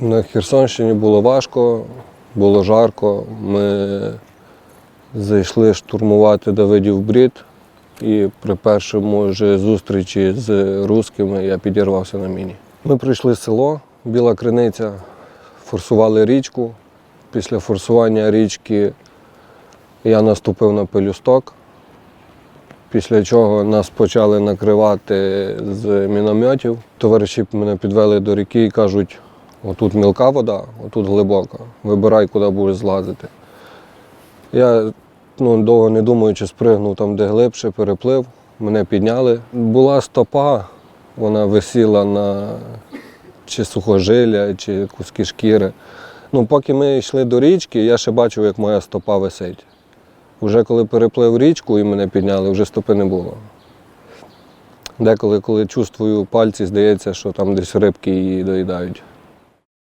На Херсонщині було важко, було жарко. Ми зайшли штурмувати Давидів Брід, і при першому ж зустрічі з русскими я підірвався на міні. Ми прийшли в село, Біла Криниця, форсували річку. Після форсування річки я наступив на пелюсток, після чого нас почали накривати з мінометів. Товариші мене підвели до ріки і кажуть, отут мілка вода, отут глибока, вибирай, куди будеш злазити. Я ну, довго не думаючи, спригнув там, де глибше, переплив, мене підняли. Була стопа, вона висіла на чи сухожилля, чи куски шкіри. Ну, поки ми йшли до річки, я ще бачив, як моя стопа висить. Уже коли переплив річку і мене підняли, вже стопи не було. Деколи, коли чувствую пальці, здається, що там десь рибки її доїдають.